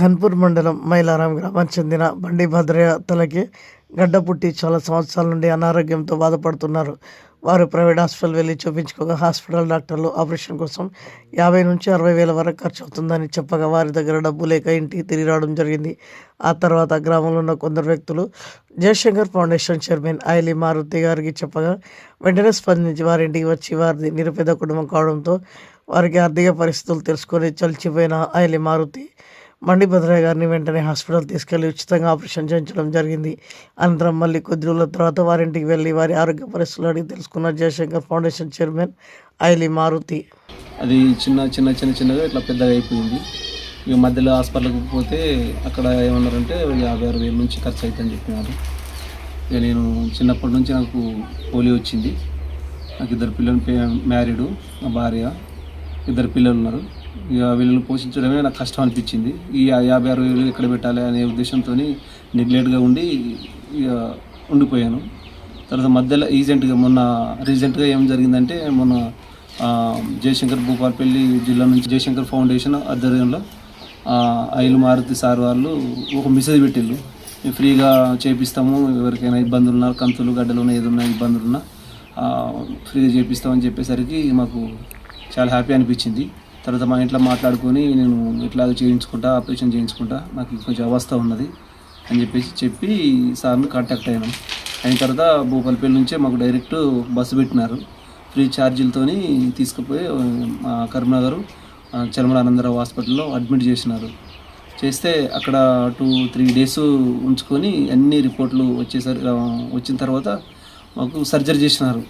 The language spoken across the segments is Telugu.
ఘన్పూర్ మండలం మైలారాం గ్రామానికి చెందిన బండి భద్రయ్య తలకి గడ్డ పుట్టి చాలా సంవత్సరాల నుండి అనారోగ్యంతో బాధపడుతున్నారు. వారు ప్రైవేట్ హాస్పిటల్ వెళ్ళి చూపించుకోగా హాస్పిటల్ డాక్టర్లు ఆపరేషన్ కోసం యాభై నుంచి అరవై వేల వరకు ఖర్చు అవుతుందని చెప్పగా వారి దగ్గర డబ్బు లేక ఇంటికి తిరిగి రావడం జరిగింది. ఆ తర్వాత గ్రామంలో ఉన్న కొందరు వ్యక్తులు జయశంకర్ ఫౌండేషన్ చైర్మన్ ఐలి మారుతి గారికి చెప్పగా వెంటనే స్పందించి వారి ఇంటికి వచ్చి వారిది నిరుపేద కుటుంబం కావడంతో వారికి ఆర్థిక పరిస్థితులు తెలుసుకొని చలిచిపోయిన ఐలి మారుతి మండి భద్రయ్య గారిని వెంటనే హాస్పిటల్ తీసుకెళ్ళి ఉచితంగా ఆపరేషన్ చేయించడం జరిగింది. అనంతరం మళ్ళీ కొద్ది రోజుల తర్వాత వారింటికి వెళ్ళి వారి ఆరోగ్య పరిస్థితులు అడిగి తెలుసుకున్న జయశంకర్ ఫౌండేషన్ చైర్మన్ ఐలి మారుతి. అది చిన్న చిన్న చిన్న చిన్నగా ఇట్లా పెద్దగా అయిపోయింది. ఇక మధ్యలో హాస్పిటల్కి పోతే అక్కడ ఏమన్నారంటే యాభై అరవై వేల నుంచి ఖర్చు అవుతుందని చెప్పినారు. ఇక నేను చిన్నప్పటి నుంచి నాకు పోలియో వచ్చింది. నాకు ఇద్దరు పిల్లలు మ్యారీడు నా భార్య ఇద్దరు పిల్లలు ఉన్నారు. వీళ్ళని పోషించడమే నాకు కష్టం అనిపించింది. ఈ యా- యాభై అరవై వేలు ఎక్కడ పెట్టాలి అనే ఉద్దేశంతో నెగ్లెక్ట్గా ఉండి ఇక ఉండిపోయాను. తర్వాత మధ్యలో ఈజెంట్గా మొన్న రీసెంట్గా ఏం జరిగిందంటే మొన్న జయశంకర్ భూపాలపల్లి జిల్లా నుంచి జయశంకర్ ఫౌండేషన్ ఆధ్వర్యంలో ఆ, ఐలు మారుతి సార్ వాళ్ళు ఒక మెసేజ్ పెట్టిళ్ళు. మేము ఫ్రీగా చేపిస్తాము ఎవరికైనా ఇబ్బందులు ఉన్నా కంతులు గడ్డలు ఉన్నా ఏదైనా ఇబ్బందులు ఉన్నా ఫ్రీగా చేపిస్తామని చెప్పేసరికి మాకు చాలా హ్యాపీ అనిపించింది. తర్వాత మా ఇంట్లో మాట్లాడుకొని నేను ఇట్లాగ చేయించుకుంటా ఆపరేషన్ చేయించుకుంటా నాకు కొంచెం అవస్థ ఉన్నది అని చెప్పేసి చెప్పి సార్ని కాంటాక్ట్ అయినాం అయిన తర్వాత భూపాలపల్లి నుంచే మాకు డైరెక్ట్ బస్సు పెట్టినారు. ఫ్రీ ఛార్జీలతోని తీసుకుపోయి మా కరీంనగర్ చలమల హాస్పిటల్లో అడ్మిట్ చేసినారు. చేస్తే అక్కడ టూ త్రీ డేస్ ఉంచుకొని అన్ని రిపోర్ట్లు వచ్చేసరి వచ్చిన తర్వాత మాకు సర్జరీ చేసినారు.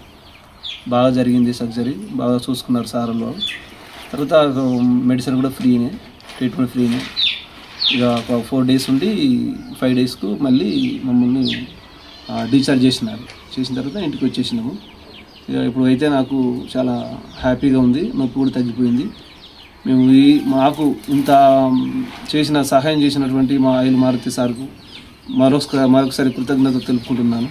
బాగా జరిగింది సర్జరీ బాగా చూసుకున్నారు సార్ వాళ్ళు. తర్వాత మెడిసిన్ కూడా ఫ్రీనే ట్రీట్మెంట్ ఫ్రీనే ఇక ఒక ఫోర్ డేస్ ఉండి ఫైవ్ డేస్కు మళ్ళీ మమ్మల్ని డిశ్చార్జ్ చేసినారు. చేసిన తర్వాత ఇంటికి వచ్చేసినాము. ఇక ఇప్పుడు అయితే నాకు చాలా హ్యాపీగా ఉంది నొప్పి కూడా తగ్గిపోయింది. మేము ఈ మాకు ఇంత చేసిన సహాయం చేసినటువంటి మా ఐలు మారుతి సార్కు మరొక మరొకసారి కృతజ్ఞత తెలుపుకుంటున్నాను.